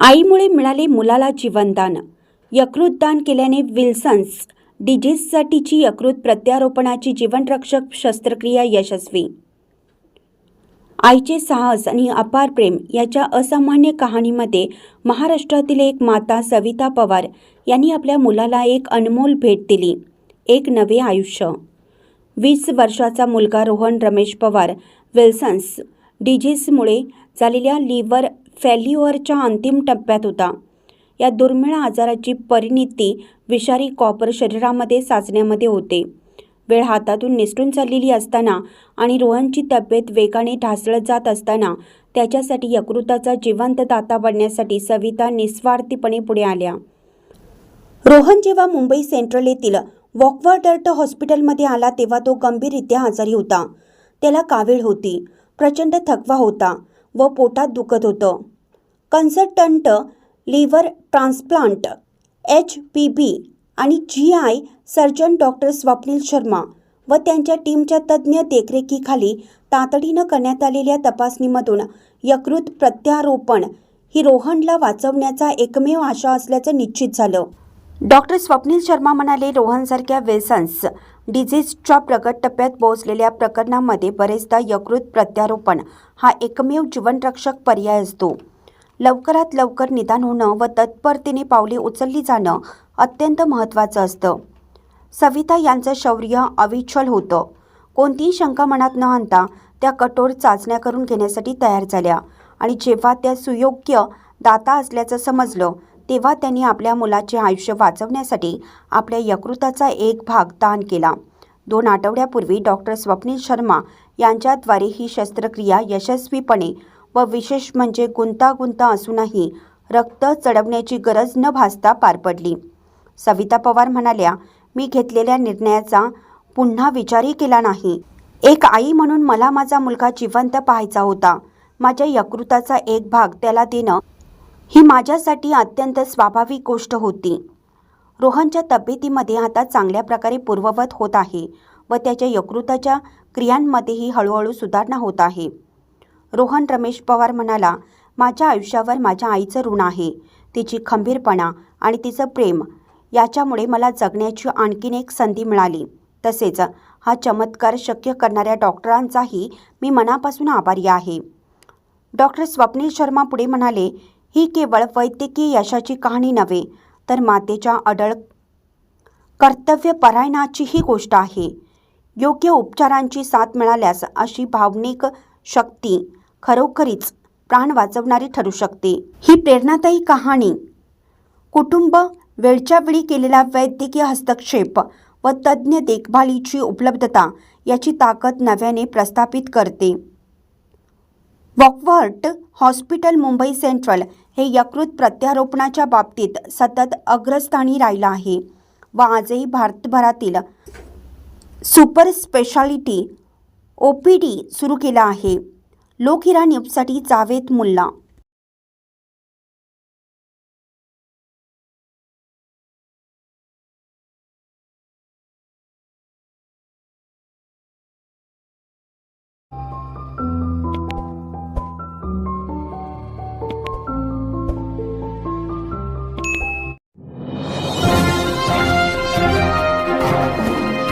आईमुळे मिळाले मुलाला जीवनदान. यकृत दान केल्याने विल्सन्स डिजीजसाठीची यकृत प्रत्यारोपणाची जीवनरक्षक शस्त्रक्रिया यशस्वी. आईचे साहस आणि अपार प्रेम याच्या असामान्य कहाणीमध्ये महाराष्ट्रातील एक माता सविता पवार यांनी आपल्या मुलाला एक अनमोल भेट दिली एक नवे आयुष्य. वीस वर्षाचा मुलगा रोहन रमेश पवार विल्सन्स डिजीजमुळे झालेल्या लिव्हर फॅल्युअरच्या अंतिम टप्प्यात होता. या दुर्मिळ आजाराची परिणिती विषारी कॉपर शरीरामध्ये साचण्यामध्ये होते. वेळ हातातून निसटून चाललेली असताना आणि रोहनची तब्येत वेगाने ढासळत जात असताना त्याच्यासाठी यकृताचा जिवंत दाता बनण्यासाठी सविता निस्वार्थीपणे पुढे आल्या. रोहन जेव्हा मुंबई सेंट्रल येथील वॉकवर्डर्ट हॉस्पिटलमध्ये आला तेव्हा तो गंभीररित्या आजारी होता. त्याला कावीळ होती. प्रचंड थकवा होता. व पोटात दुखत होतं. Consultant liver transplant H P B आणि G I surgeon doctor Swapnil Sharma व त्यांच्या टीमच्या तज्ज्ञ देखरेखीखाली तातडीनं करण्यात आलेल्या तपासणीमधून यकृत प्रत्यारोपण ही रोहनला वाचवण्याचा एकमेव आशा असल्याचं निश्चित झालं. डॉक्टर स्वप्नील शर्मा म्हणाले रोहनसारख्या वेसन्स डिझीजच्या प्रगत टप्प्यात पोहोचलेल्या प्रकरणामध्ये बरेचदा यकृत प्रत्यारोपण हा एकमेव जीवनरक्षक पर्याय असतो. लवकरात लवकर निदान होणं व तत्परतेने पावले उचलली जाणं अत्यंत महत्त्वाचं असतं. सविता यांचं शौर्य अविचल होतं. कोणतीही शंका मनात न आणता त्या कठोर चाचण्या करून घेण्यासाठी तयार झाल्या आणि जेव्हा त्या सुयोग्य दाता असल्याचं समजलं तेव्हा त्यांनी आपल्या मुलाचे आयुष्य वाचवण्यासाठी आपल्या यकृताचा एक भाग दान केला. दोन आठवड्यापूर्वी डॉक्टर स्वप्नील शर्मा यांच्याद्वारे ही शस्त्रक्रिया यशस्वीपणे व विशेष म्हणजे गुंतागुंता असूनही रक्त चढवण्याची गरज न भासता पार पडली. सविता पवार म्हणाल्या मी घेतलेल्या निर्णयाचा पुन्हा विचारही केला नाही. एक आई म्हणून मला माझा मुलगा जिवंत पाहायचा होता. माझ्या यकृताचा एक भाग त्याला देणं ही माझ्यासाठी अत्यंत स्वाभाविक गोष्ट होती. रोहनच्या तब्येतीमध्ये आता चांगल्या प्रकारे पूर्ववत होत आहे व त्याच्या यकृताच्या क्रियांमध्येही हळूहळू सुधारणा होत आहे. रोहन रमेश पवार म्हणाला माझ्या आयुष्यावर माझ्या आईचं ऋण आहे. तिची खंबीरपणा आणि तिचं प्रेम याच्यामुळे मला जगण्याची आणखीन एक संधी मिळाली. तसेच हा चमत्कार शक्य करणाऱ्या डॉक्टरांचाही मी मनापासून आभारी आहे. डॉक्टर स्वप्नील शर्मा पुढे म्हणाले ही केवळ वैद्यकीय यशाची कहाणी नव्हे तर मातेच्या अडळ कर्तव्यपरायणाची ही गोष्ट आहे. योग्य उपचारांची साथ मिळाल्यास अशी भावनिक शक्ती खरोखरीच प्राण वाचवणारी ठरू शकते. ही प्रेरणादायी कहाणी कुटुंब वेळच्या वेळी केलेला वैद्यकीय हस्तक्षेप व तज्ज्ञ देखभालीची उपलब्धता याची ताकद नव्याने प्रस्थापित करते. वॉकवर्ट हॉस्पिटल मुंबई सेंट्रल हे यकृत प्रत्यारोपणाच्या बाबतीत सतत अग्रस्थानी राहिलं आहे. व आजही भारतभरातील super speciality O P D सुरू केला आहे. लोकहिरा न्यूजसाठी जावेद मुल्ला.